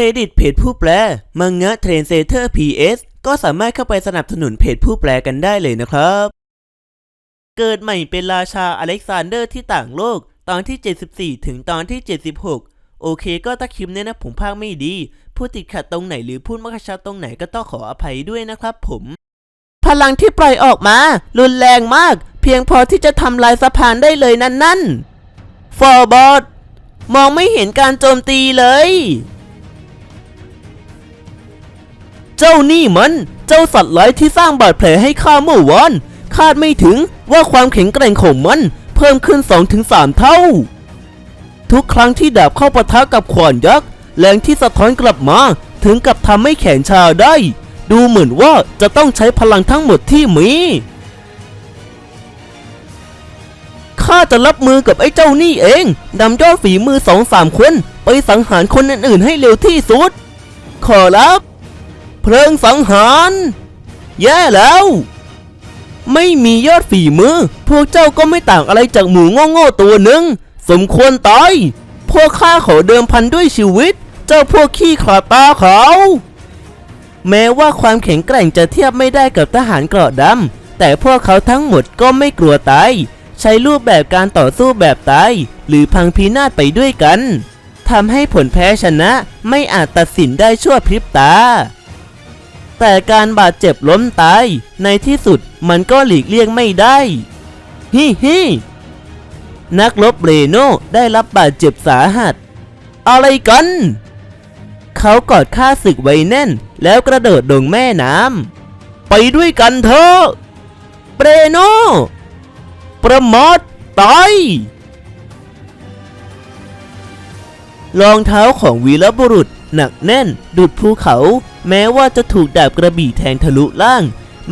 รดิตเพจผู้แปล มังงะเทรนเซเตอร์ PS ก็สามารถเข้าไปสนับสนุนเพจผู้แปลกันได้เลยนะครับ เกิดใหม่เป็นราชาอเล็กซานเดอร์ที่ต่างโลก ตอนที่ 74 ถึงตอนที่ 76 โอเคก็ตะคลิปเนี่ยนะผมพากไม่ดี พูดติดขัดตรงไหนหรือพูดม่กชับตรงไหนก็ต้องขออภัยด้วยนะครับผม พลังที่ปล่อยออกมา รุนแรงมาก เพียงพอที่จะทำลายสะพานได้เลยนั่นนั่นฟอร์บอดมองไม่เห็นการโจมตีเลย เจ้านี่มัน เจ้าสัตว์ร้ายที่สร้างบาดแผลให้ข้าเมื่อวานคาดไม่ถึงว่าความแข็งแกร่งของมัน เพิ่มขึ้น 2-3 เท่า ทุกครั้งที่ดาบเข้าปะทะกับขวานยักษ์แรงที่สะท้อนกลับมาถึงกับทำให้แขนชาได้ ดูเหมือนว่าจะต้องใช้พลังทั้งหมดที่มีข้าจะรับมือกับไอ้เจ้านี่เองนำยอดฝีมือสองสามคน ไปสังหารคนอื่นๆให้เร็วที่สุด ขอรับ เพลิงสังหารแย่แล้ว ไม่มียอดฝีมือ พวกเจ้าก็ไม่ต่างอะไรจากหมูโง่ๆตัวหนึ่ง สมควรตาย พวกข้าขอเดิมพันด้วยชีวิต เจ้าพวกขี้ขลาดตาเขา แม้ว่าความแข็งแกร่งจะเทียบไม่ได้กับทหารเกราะดำ แต่พวกเขาทั้งหมดก็ไม่กลัวตาย ใช้รูปแบบการต่อสู้แบบตาย หรือพังพินาศไปด้วยกันทำให้ผลแพ้ชนะไม่อาจตัดสินได้ชั่วพริบตา แต่การบาดเจ็บล้มตาย ในที่สุดมันก็หลีกเลี่ยงไม่ได้ฮิฮินักรบเรโนได้รับบาดเจ็บสาหัส อะไรกัน เขากอดข้าศึกไว้แน่น แล้วกระโดดลงแม่น้ำไปด้วยกันเถอะเปรโน ประมอดตายรองเท้าของวีรบุรุษหนักแน่นดุดภูเขา แม้ว่าจะถูกดาบกระบี่แทงทะลุล่าง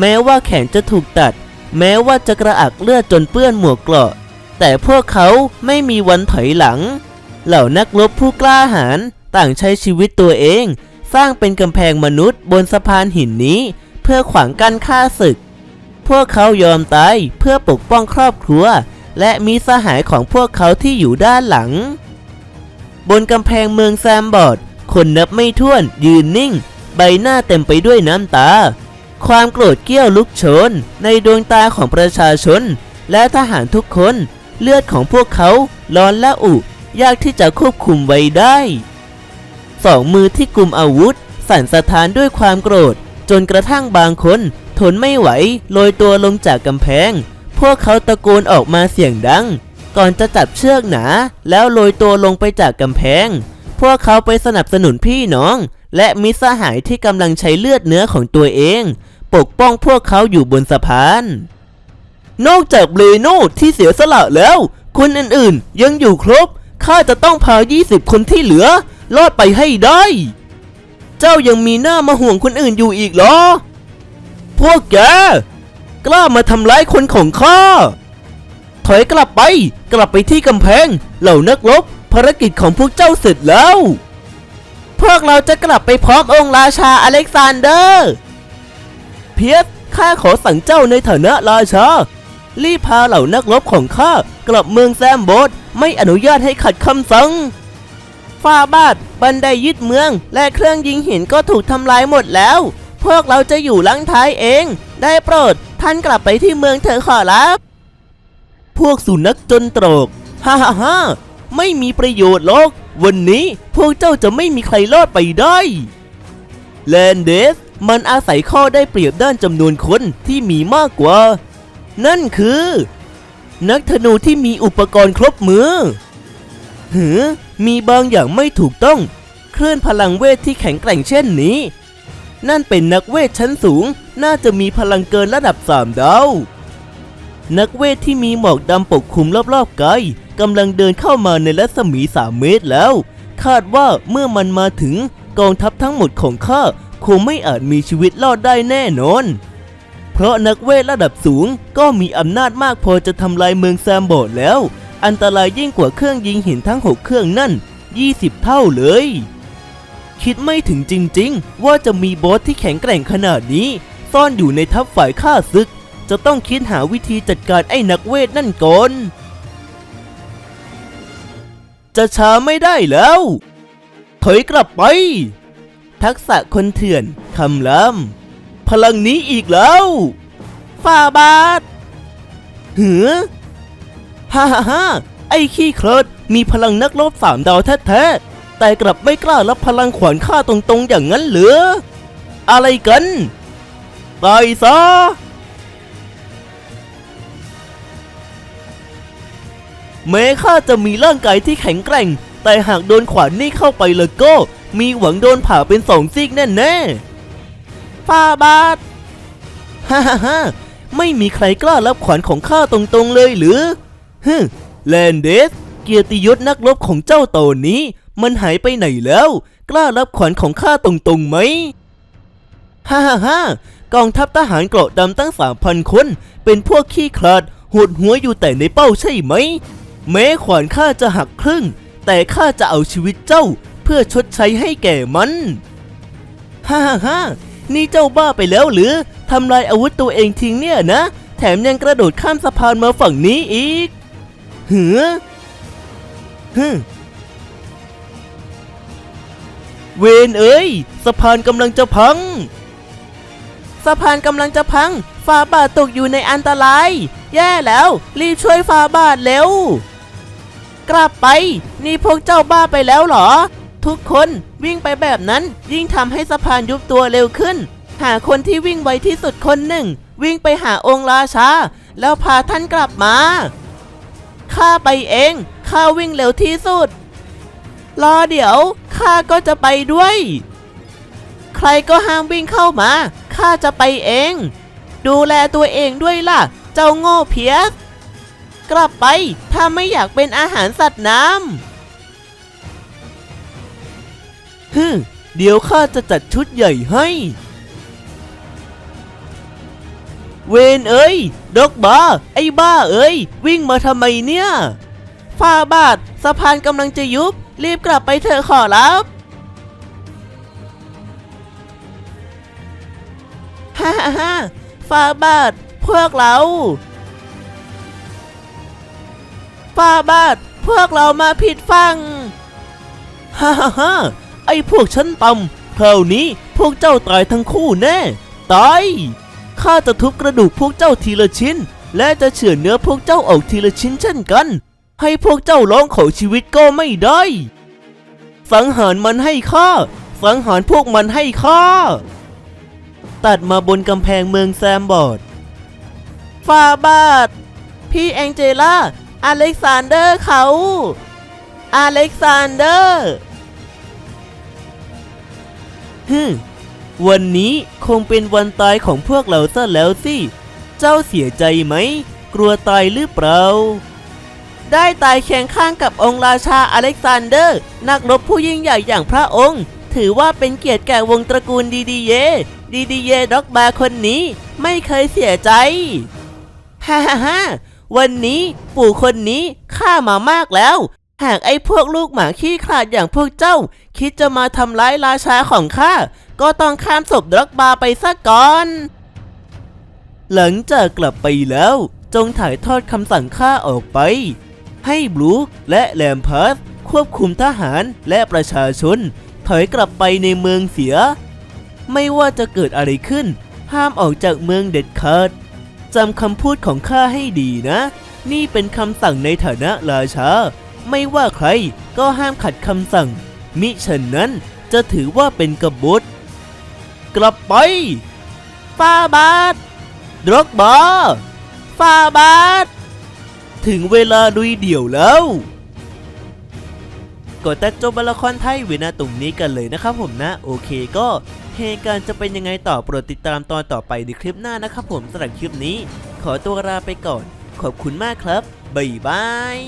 แม้ว่าแขนจะถูกตัด แม้ว่าจะกระอักเลือดจนเปื้อนหมวกเกราะ แต่พวกเขาไม่มีวันถอยหลัง เหล่านักรบผู้กล้าหาญต่างใช้ชีวิตตัวเอง สร้างเป็นกำแพงมนุษย์บนสะพานหินนี้ เพื่อขวางกั้นข้าศึก พวกเขายอมตายเพื่อปกป้องครอบครัว และมีสหายของพวกเขาที่อยู่ด้านหลัง บนกำแพงเมืองแซมบอร์ดคนนับไม่ถ้วนยืนนิ่ง ใบหน้าเต็มไปด้วยน้ำตา ความโกรธเกี้ยวลุกโชน ในดวงตาของประชาชน และทหารทุกคน เลือดของพวกเขาร้อนและอุ ยากที่จะควบคุมไว้ได้สองมือที่กุมอาวุธ สั่นสะท้านด้วยความโกรธ จนกระทั่งบางคน ทนไม่ไหวโรยตัวลงจากกำแพง พวกเขาตะโกนออกมาเสียงดัง ก่อนจะจับเชือกหนา แล้วโรยตัวลงไปจากกำแพง พวกเขาไปสนับสนุนพี่น้อง และมิสหายที่กำลังใช้เลือดเนื้อของตัวเอง ปกป้องพวกเขาอยู่บนสะพาน นอกจากเบรโนที่เสียสละแล้ว คนอื่นๆ ยังอยู่ครบ ข้าจะต้องพา 20 คนที่เหลือ รอดไปให้ได้ เจ้ายังมีหน้ามาห่วงคนอื่นอยู่อีกเหรอ พวกแก กล้ามาทำร้ายคนของข้า ถอยกลับไป กลับไปที่กำแพง เหล่านักรบภารกิจของพวกเจ้าเสร็จแล้ว พวกเราจะกลับไปพร้อมองค์ราชาอเล็กซานเดอร์ เพียสข้าขอสั่งเจ้าในฐานะราชา รีบพาเหล่านักรบของข้ากลับเมืองแซมโบสไม่อนุญาตให้ขัดคำสั่งฟ้าบาทบันไดยึดเมือง และเครื่องยิงหินก็ถูกทำลายหมดแล้ว พวกเราจะอยู่ลังท้ายเอง ได้โปรดท่านกลับไปที่เมืองเถอะขอรับ พวกสุนัขจนตรอกฮ่าฮ่าฮ่าไม่มีประโยชน์หรอก วันนี้พวกเจ้าจะไม่มีใครรอดไปได้แลนเดสมันอาศัยข้อได้เปรียบด้านจำนวนคนที่มีมากกว่า นั่นคือ นักธนูที่มีอุปกรณ์ครบมือหือมีบางอย่างไม่ถูกต้อง เคลื่อนพลังเวทที่แข็งแกร่งเช่นนี้ นั่นเป็นนักเวทชั้นสูงน่าจะมีพลังเกินระดับสามดาว นักเวทที่มีหมอกดำปกคลุมรอบๆกาย กำลังเดินเข้ามาในรัศมี 3 เมตรแล้ว คาดว่าเมื่อมันมาถึงกองทัพทั้งหมดของข้าคงไม่อาจมีชีวิตรอดได้แน่นอน เพราะนักเวทระดับสูงก็มีอำนาจมากพอจะทำลายเมืองแซมบอดแล้ว อันตรายยิ่งกว่าเครื่องยิงหินทั้ง 6 เครื่องนั่น 20 เท่าเลย คิดไม่ถึงจริงๆ ว่าจะมีบอสที่แข็งแกร่งขนาดนี้ ซ่อนอยู่ในทัพฝ่ายข้าศึก จะต้องคิดหาวิธีจัดการไอ้นักเวทนั่นก่อน จะช้าไม่ได้แล้วถถอยกลับไป ทักษะคนเถื่อนคำลำพลังนี้อีกแล้วฟาบาทหือฮ่าฮ่าฮ่าไอ้ขี้เครดมีพลังนักรบสามดาวแท้ๆแต่กลับไม่กล้ารับพลังขวานข้าตรงๆอย่างนั้นเหรือ อะไรกันตายซะ แม้ข้าจะมีร่างกายที่แข็งแกร่ง แต่หากโดนขวานนี่เข้าไปแล้วก็ มีหวังโดนผ่าเป็นสองซีกแน่แน่ๆฟาบาทฮ่าฮ่าฮ่าไม่มีใครกล้ารับขวานของข้าตรงๆเลยหรือฮึแลนเดส เกียรติยศนักรบของเจ้าตอนนี้ มันหายไปไหนแล้ว กล้ารับขวานของข้าตรงๆไหมฮ่าฮ่าฮ่ากองทัพทหารเกราะดำตั้งสามพันคน เป็นพวกขี้ขลาดหดหัวอยู่แต่ในเป้าใช่ไหม แม้ขวานข้าจะหักครึ่ง แต่ข้าจะเอาชีวิตเจ้าเพื่อชดใช้ให้แก่มันฮ่าฮ่าฮ่านี่เจ้าบ้าไปแล้วหรือทำลายอาวุธตัวเองทิ้งเนี่ยนะ แถมยังกระโดดข้ามสะพานมาฝั่งนี้อีก เหือฮึเวนเอ้ย สะพานกำลังจะพัง สะพานกำลังจะพัง ฟาบาทตกอยู่ในอันตราย แย่แล้ว รีบช่วยฟาบาทเร็ว กลับไป นี่พวกเจ้าบ้าไปแล้วเหรอ ทุกคนวิ่งไปแบบนั้นยิ่งทำให้สะพานยุบตัวเร็วขึ้น หาคนที่วิ่งไวที่สุดคนหนึ่ง วิ่งไปหาองค์ราชา แล้วพาท่านกลับมาข้าไปเองข้าวิ่งเร็วที่สุด รอเดี๋ยวข้าก็จะไปด้วย ใครก็ห้ามวิ่งเข้ามาข้าจะไปเอง ดูแลตัวเองด้วยล่ะ เจ้าโง่เพียส กลับไป ถ้าไม่อยากเป็นอาหารสัตว์น้ำฮึเดี๋ยวข้าจะจัดชุดใหญ่ให้ เวนเอ้ย ดอกบ้า ไอ้บ้าเอ้ย วิ่งมาทำไมเนี่ยฟาบาทสะพานกำลังจะยุบ รีบกลับไปเถอะขอรับฮ่าฮ่าฮ่าฟาบาทพวกเรา ฟาบาทพวกเรามาผิดฟังฮ่าฮ่าฮ่าไอพวกชั้นต่ำคราวนี้พวกเจ้าตายทั้งคู่แน่ตายข้าจะทุบกระดูกพวกเจ้าทีละชิ้น และจะเฉือนเนื้อพวกเจ้าออกทีละชิ้นเช่นกัน ให้พวกเจ้าร้องขอชีวิตก็ไม่ได้สังหารมันให้ข้าสังหารพวกมันให้ข้าตัดมาบนกำแพงเมืองแซมบอร์ดฟาบาทพี่แองเจล่า อเล็กซานเดอร์เขาอเล็กซานเดอร์ฮึมวันนี้คงเป็นวันตายของพวกเราซะแล้วสิ เจ้าเสียใจไหม กลัวตายหรือเปล่า ได้ตายเคียงข้างกับองค์ราชาอเล็กซานเดอร์ นักรบผู้ยิ่งใหญ่อย่างพระองค์ ถือว่าเป็นเกียรติแก่วงตระกูลดีดีเย ดีดีเยด็อกบาคนนี้ ไม่เคยเสียใจ ฮ่าฮ่าฮ่า วันนี้ปู่คนนี้ฆ่ามามากแล้ว หากไอ้พวกลูกหมาขี้ขลาดอย่างพวกเจ้า คิดจะมาทำร้ายราชาของข้า ก็ต้องข้ามศพด็อกบาไปซะก่อน หลังจากกลับไปแล้ว จงถ่ายทอดคำสั่งข้าออกไป ให้บลูคและแลมพาร์สควบคุมทหารและประชาชน ถอยกลับไปในเมืองเสีย ไม่ว่าจะเกิดอะไรขึ้น ห้ามออกจากเมืองเด็ดขาด จำคำพูดของข้าให้ดีนะ นี่เป็นคำสั่งในฐานะราชา ไม่ว่าใครก็ห้ามขัดคำสั่ง มิฉะนั้นจะถือว่าเป็นกบฏกลับไปฟาบาทดรอกบาฟาบาทถึงเวลาลุยเดี่ยวแล้วก็ตัดจบละครไทยเวนาตรงนี้กันเลยนะครับผมนะ โอเคก็ เหตุการณ์จะเป็นยังไงต่อโปรดติดตามตอนต่อไปในคลิปหน้านะครับผมสำหรับคลิปนี้ ขอตัวลาไปก่อน ขอบคุณมากครับบ๊ายบาย